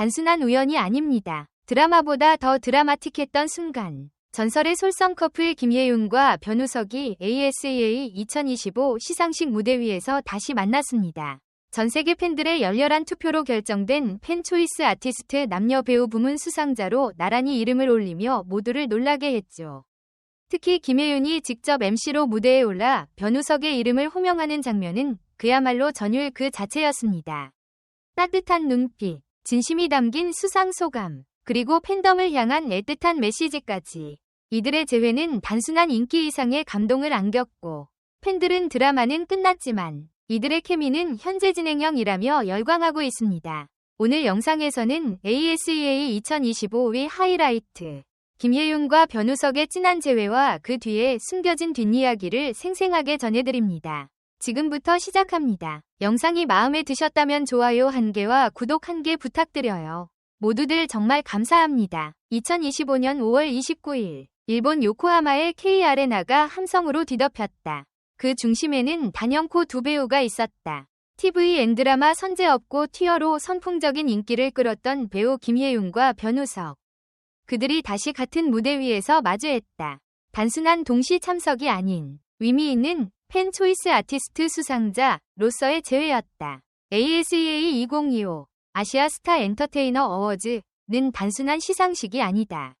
단순한 우연이 아닙니다. 드라마보다 더 드라마틱했던 순간. 전설의 솔성 커플 김예윤과 변우석이 ASEA 2025 시상식 무대 위에서 다시 만났습니다. 전 세계 팬들의 열렬한 투표로 결정된 팬 초이스 아티스트 남녀 배우 부문 수상자로 나란히 이름을 올리며 모두를 놀라게 했죠. 특히 김혜윤이 직접 MC로 무대에 올라 변우석의 이름을 호명하는 장면은 그야말로 전율 그 자체였습니다. 따뜻한 눈빛, 진심이 담긴 수상 소감, 그리고 팬덤을 향한 애틋한 메시지까지. 이들의 재회는 단순한 인기 이상의 감동을 안겼고, 팬들은 드라마는 끝났지만 이들의 케미는 현재 진행형이라며 열광하고 있습니다. 오늘 영상에서는 ASEA 2025의 하이라이트, 김예윤과 변우석의 진한 재회와 그 뒤에 숨겨진 뒷이야기를 생생하게 전해드립니다. 지금부터 시작합니다. 영상이 마음에 드셨다면 좋아요 한 개와 구독 한개 부탁드려요. 모두들 정말 감사합니다. 2025년 5월 29일, 일본 요코하마의 K아레나가 함성으로 뒤덮였다. 그 중심에는 단연코 두 배우가 있었다. TV 엔드라마 선제업고 튀어로 선풍적인 인기를 끌었던 배우 김예윤과 변우석. 그들이 다시 같은 무대 위에서 마주했다. 단순한 동시 참석이 아닌 의미 있는 팬 초이스 아티스트 수상자로서의 제외였다. ASEA 2025 아시아 스타 엔터테이너 어워즈는 단순한 시상식이 아니다.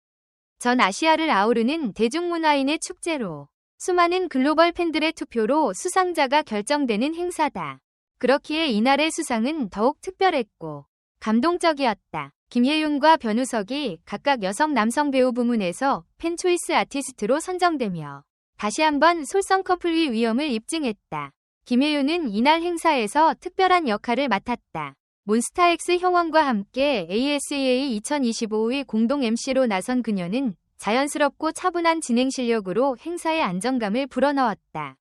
전 아시아를 아우르는 대중문화인의 축제로 수많은 글로벌 팬들의 투표로 수상자가 결정되는 행사다. 그렇기에 이날의 수상은 더욱 특별했고 감동적이었다. 김예윤과 변우석이 각각 여성 남성 배우 부문에서 팬 초이스 아티스트로 선정되며 다시 한번 솔성 커플의 위험을 입증했다. 김예윤은 이날 행사에서 특별한 역할을 맡았다. 몬스타엑스 형원과 함께 ASEA 2025의 공동 MC로 나선 그녀는 자연스럽고 차분한 진행 실력으로 행사의 안정감을 불어넣었다.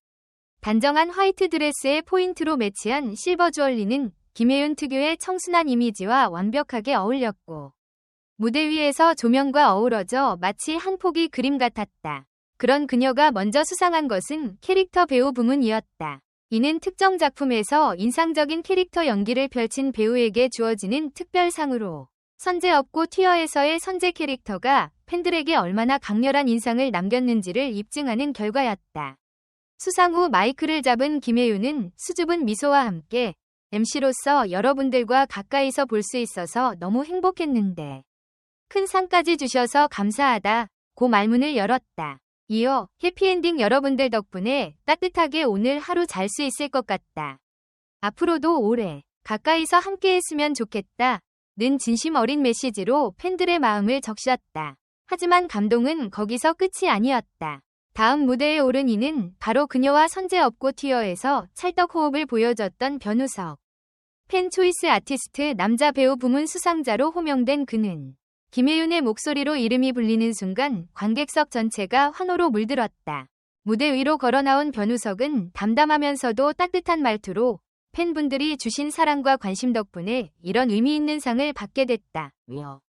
단정한 화이트 드레스에 포인트로 매치한 실버 주얼리는 김혜윤 특유의 청순한 이미지와 완벽하게 어울렸고 무대 위에서 조명과 어우러져 마치 한 폭의 그림 같았다. 그런 그녀가 먼저 수상한 것은 캐릭터 배우 부문이었다. 이는 특정 작품에서 인상적인 캐릭터 연기를 펼친 배우에게 주어지는 특별상으로 선제 업고 튀어에서의 선제 캐릭터가 팬들에게 얼마나 강렬한 인상을 남겼는지를 입증하는 결과였다. 수상 후 마이크를 잡은 김혜윤은 수줍은 미소와 함께 MC로서 여러분들과 가까이서 볼 수 있어서 너무 행복했는데 큰 상까지 주셔서 감사하다 고 말문을 열었다. 이어 해피엔딩 여러분들 덕분에 따뜻하게 오늘 하루 잘 수 있을 것 같다. 앞으로도 오래 가까이서 함께 했으면 좋겠다. 는 진심 어린 메시지로 팬들의 마음을 적셨다. 하지만 감동은 거기서 끝이 아니었다. 다음 무대에 오른 이는 바로 그녀와 선제 업고 티어에서 찰떡 호흡을 보여줬던 변우석. 팬 초이스 아티스트 남자 배우 부문 수상자로 호명된 그는 김혜윤의 목소리로 이름이 불리는 순간 관객석 전체가 환호로 물들었다. 무대 위로 걸어 나온 변우석은 담담하면서도 따뜻한 말투로 팬분들이 주신 사랑과 관심 덕분에 이런 의미 있는 상을 받게 됐다. 며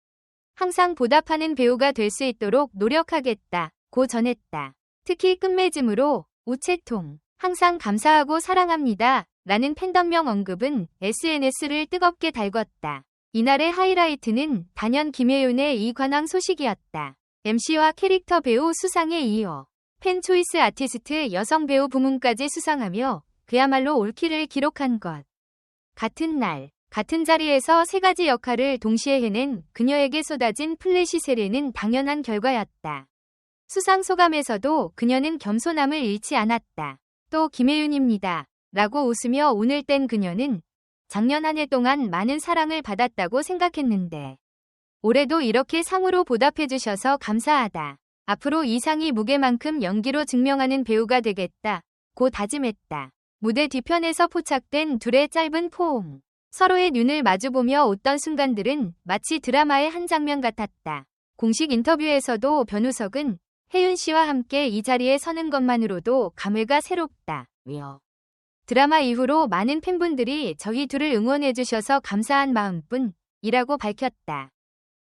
항상 보답하는 배우가 될 수 있도록 노력하겠다. 고 전했다. 특히 끝맺음으로 우체통 항상 감사하고 사랑합니다. 라는 팬덤명 언급은 SNS를 뜨겁게 달궜다. 이날의 하이라이트는 단연 김혜윤의 이관왕 소식이었다. MC와 캐릭터 배우 수상에 이어 팬 초이스 아티스트 여성 배우 부문까지 수상하며 그야말로 올킬을 기록한 것. 같은 날 같은 자리에서 세 가지 역할을 동시에 해낸 그녀에게 쏟아진 플래시 세례는 당연한 결과였다. 수상 소감에서도 그녀는 겸손함을 잃지 않았다. 또 김혜윤입니다. 라고 웃으며 오늘 땐 그녀는 작년 한 해 동안 많은 사랑을 받았다고 생각했는데 올해도 이렇게 상으로 보답해주셔서 감사하다. 앞으로 이 상이 무게만큼 연기로 증명하는 배우가 되겠다. 고 다짐했다. 무대 뒤편에서 포착된 둘의 짧은 포옹. 서로의 눈을 마주보며 웃던 순간들은 마치 드라마의 한 장면 같았다. 공식 인터뷰에서도 변우석은 혜윤 씨와 함께 이 자리에 서는 것만으로도 감회가 새롭다. 며 드라마 이후로 많은 팬분들이 저희 둘을 응원해주셔서 감사한 마음뿐이라고 밝혔다.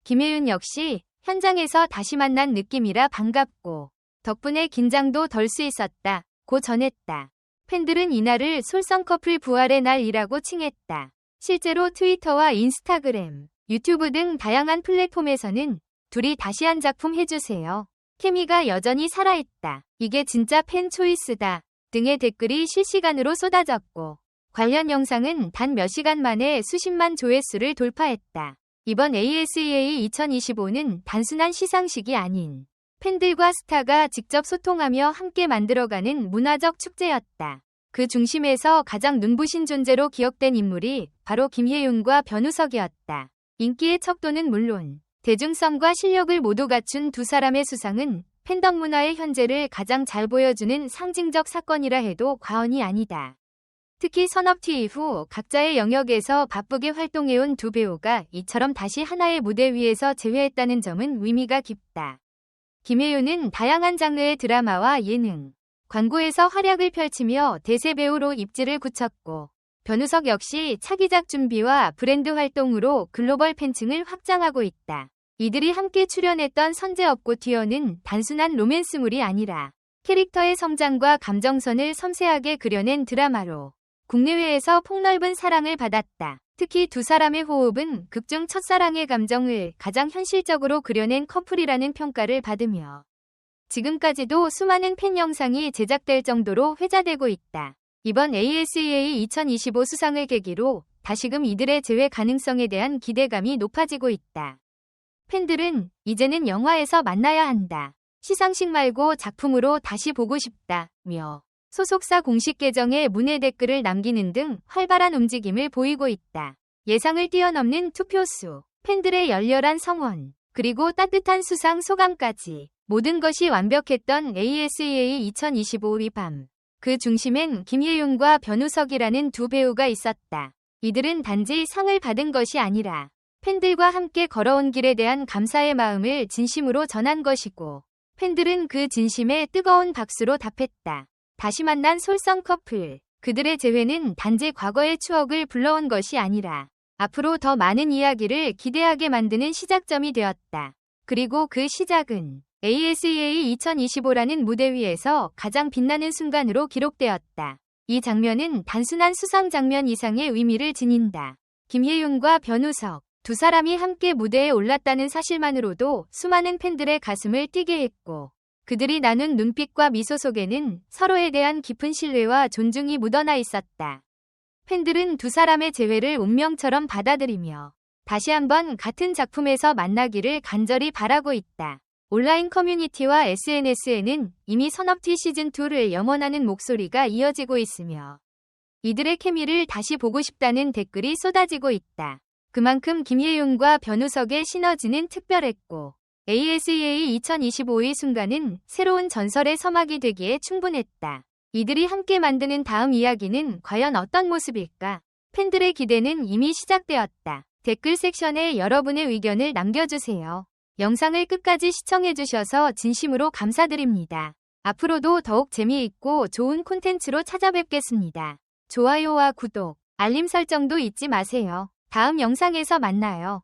김혜윤 역시 현장에서 다시 만난 느낌이라 반갑고 덕분에 긴장도 덜 수 있었다. 고 전했다. 팬들은 이날을 솔성 커플 부활의 날이라고 칭했다. 실제로 트위터와 인스타그램, 유튜브 등 다양한 플랫폼에서는 둘이 다시 한 작품 해주세요. 케미가 여전히 살아있다. 이게 진짜 팬 초이스다. 등의 댓글이 실시간으로 쏟아졌고 관련 영상은 단 몇 시간 만에 수십만 조회수를 돌파했다. 이번 ASEA 2025는 단순한 시상식이 아닌 팬들과 스타가 직접 소통하며 함께 만들어가는 문화적 축제였다. 그 중심에서 가장 눈부신 존재로 기억된 인물이 바로 김예윤과 변우석이었다. 인기의 척도는 물론 대중성과 실력을 모두 갖춘 두 사람의 수상은 팬덤 문화의 현재를 가장 잘 보여주는 상징적 사건이라 해도 과언이 아니다. 특히 선업티 이후 각자의 영역에서 바쁘게 활동해온 두 배우가 이처럼 다시 하나의 무대 위에서 재회했다는 점은 의미가 깊다. 김혜윤은 다양한 장르의 드라마와 예능, 광고에서 활약을 펼치며 대세 배우로 입지를 굳혔고 변우석 역시 차기작 준비와 브랜드 활동으로 글로벌 팬층을 확장하고 있다. 이들이 함께 출연했던 선제업고 튀어는 단순한 로맨스물이 아니라 캐릭터의 성장과 감정선을 섬세하게 그려낸 드라마로 국내외에서 폭넓은 사랑을 받았다. 특히 두 사람의 호흡은 극중 첫사랑의 감정을 가장 현실적으로 그려낸 커플이라는 평가를 받으며 지금까지도 수많은 팬 영상이 제작될 정도로 회자되고 있다. 이번 ASEA 2025 수상을 계기로 다시금 이들의 재회 가능성에 대한 기대감이 높아지고 있다. 팬들은 이제는 영화에서 만나야 한다. 시상식 말고 작품으로 다시 보고 싶다 며 소속사 공식 계정에 문의 댓글을 남기는 등 활발한 움직임을 보이고 있다. 예상을 뛰어넘는 투표수, 팬들의 열렬한 성원, 그리고 따뜻한 수상 소감까지 모든 것이 완벽했던 ASEA 2025의 밤. 그 중심엔 김예윤과 변우석이라는 두 배우가 있었다. 이들은 단지 상을 받은 것이 아니라 팬들과 함께 걸어온 길에 대한 감사의 마음을 진심으로 전한 것이고 팬들은 그 진심에 뜨거운 박수로 답했다. 다시 만난 솔성 커플. 그들의 재회는 단지 과거의 추억을 불러온 것이 아니라 앞으로 더 많은 이야기를 기대하게 만드는 시작점이 되었다. 그리고 그 시작은 ASEA 2025라는 무대 위에서 가장 빛나는 순간으로 기록되었다. 이 장면은 단순한 수상 장면 이상의 의미를 지닌다. 김예윤과 변우석, 두 사람이 함께 무대에 올랐다는 사실만으로도 수많은 팬들의 가슴을 뛰게 했고, 그들이 나눈 눈빛과 미소 속에는 서로에 대한 깊은 신뢰와 존중이 묻어나 있었다. 팬들은 두 사람의 재회를 운명처럼 받아들이며 다시 한번 같은 작품에서 만나기를 간절히 바라고 있다. 온라인 커뮤니티와 SNS에는 이미 선업티 시즌2를 염원하는 목소리가 이어지고 있으며 이들의 케미를 다시 보고 싶다는 댓글이 쏟아지고 있다. 그만큼 김예윤과 변우석의 시너지는 특별했고 ASEA 2025의 순간은 새로운 전설의 서막이 되기에 충분했다. 이들이 함께 만드는 다음 이야기는 과연 어떤 모습일까? 팬들의 기대는 이미 시작되었다. 댓글 섹션에 여러분의 의견을 남겨주세요. 영상을 끝까지 시청해주셔서 진심으로 감사드립니다. 앞으로도 더욱 재미있고 좋은 콘텐츠로 찾아뵙겠습니다. 좋아요와 구독, 알림 설정도 잊지 마세요. 다음 영상에서 만나요.